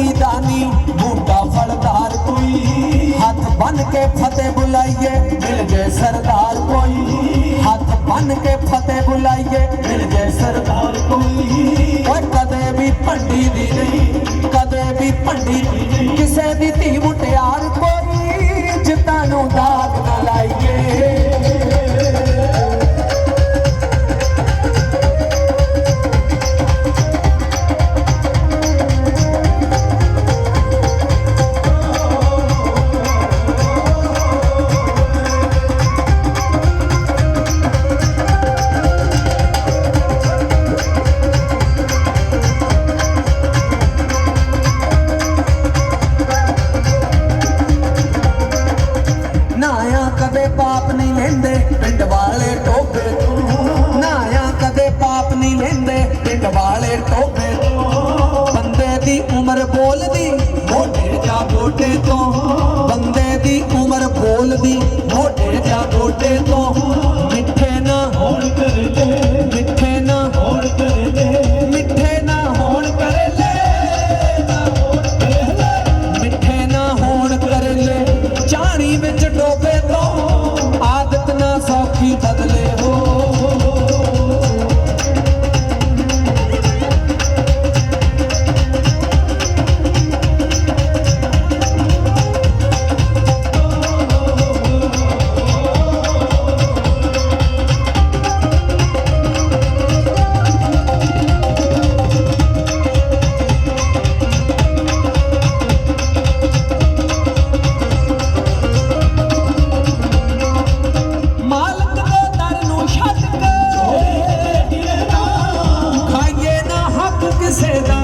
ਦੀ ਦਾਨੀ, ਬੂਟਾ ਫਲਦਾਰ ਕੋਈ। ਹੱਥ ਬੰਨ ਕੇ ਫਤਿਹ ਬੁਲਾਈਏ, ਮਿਲ ਜੇ ਸਰਦਾਰ ਕੋਈ। ਹੱਥ ਬੰਨ ਕੇ ਫਤਿਹ ਬੁਲਾਈਏ, ਮਿਲ ਜੇ ਸਰਦਾਰ ਕੋਈ। ਓਏ ਕਦੇ ਵੀ ਭੰਡੀ ਪਾਪ ਨਹੀਂ ਲੈਂਦੇ, ਪਿੰਡ ਵਾਲੇ ਟੋਬੇ ਨਾਇਆ ਕਦੇ ਪਾਪ ਨਹੀਂ ਲੈਂਦੇ, ਪਿੰਡ ਵਾਲੇ ਟੋਬੇ ਬੰਦੇ ਦੀ ਉਮਰ ਬੋਲਦੀ, ਮੋਢੇ ਜਾਂ ਮੋਢੇ ਤੋਂ। ਬੰਦੇ ਦੀ से